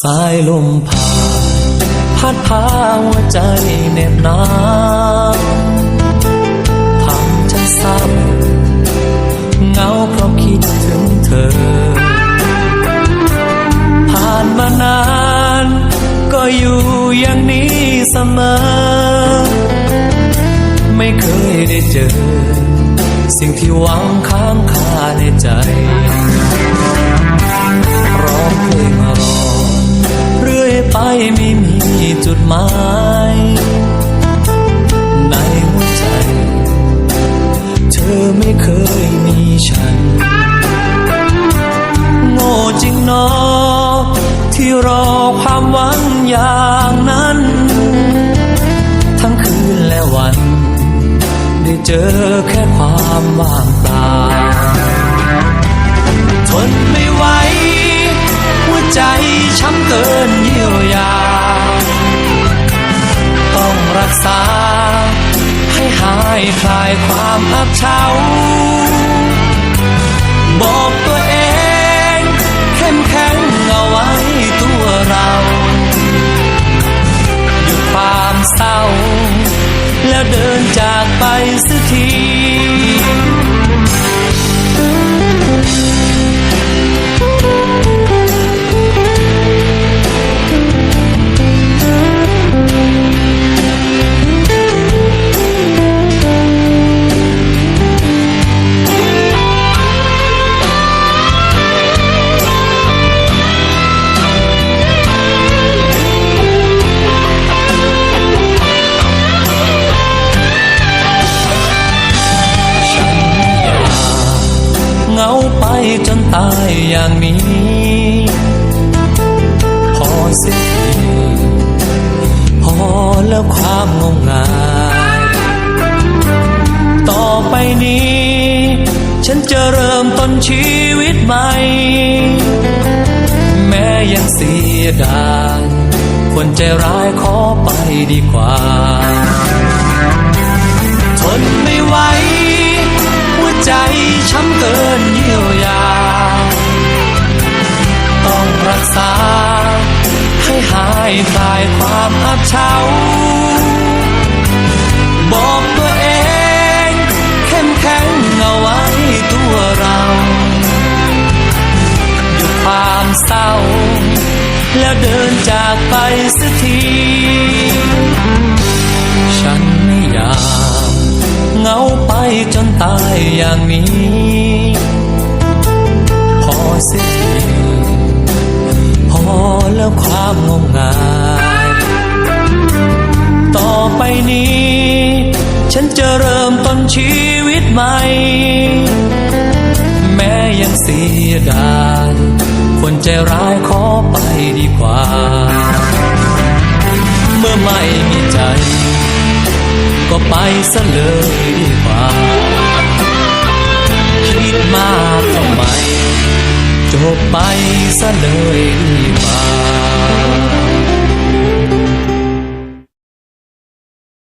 สายลมผ่านพัดพาหัวใจเน็บหนาวทำฉันเศร้าเงาเพราะคิดถึงเธอ ผ่านมานาน ก็อยู่อย่างนี้เสมอ ไม่เคยได้เจอ สิ่งที่หวังค้างคาในใจ องเพลงมารอเรื่อยไปไม่มีจุดหมายในหัวใจ เธอไม่เคยมีฉัน โง่จริงเนอที่รอความหวังอย่างนั้น ทั้งคืนและวัน ได้เจอแค่ความว่างเปล่าทน คลายความอับเฉาบอกตัวเองเข้มแข็งเอาไว้ตัวเราหยุดความเศร้า แล้วเดินจากไปสักที จนตายอย่างนี้ พอสียทีพอแล้วความงมงายต่อไปนี้ ฉันจะเริ่มต้นชีวิตใหม่ แม้ยังเสียดายคนใจร้ายขอไปดีกว่า เฉาบอกตัวเองเข้มแข็งเอาไว้ตัวเราหยุดความเศร้า แล้วเดินจากไปสักที ฉันไม่อยากเหงาไปจนตายอย่างนี้ พอสียทีพอแล้วความงมงาย ต่อไปนี้ ฉันจะเริ่มต้นชีวิตใหม่ แม้ยังเสียดายคนใจร้ายขอไปดีกว่า เมื่อไม่มีใจ ก็ไปซะเลยดีกว่า คิดมากทำไมจบไปซะเลยดี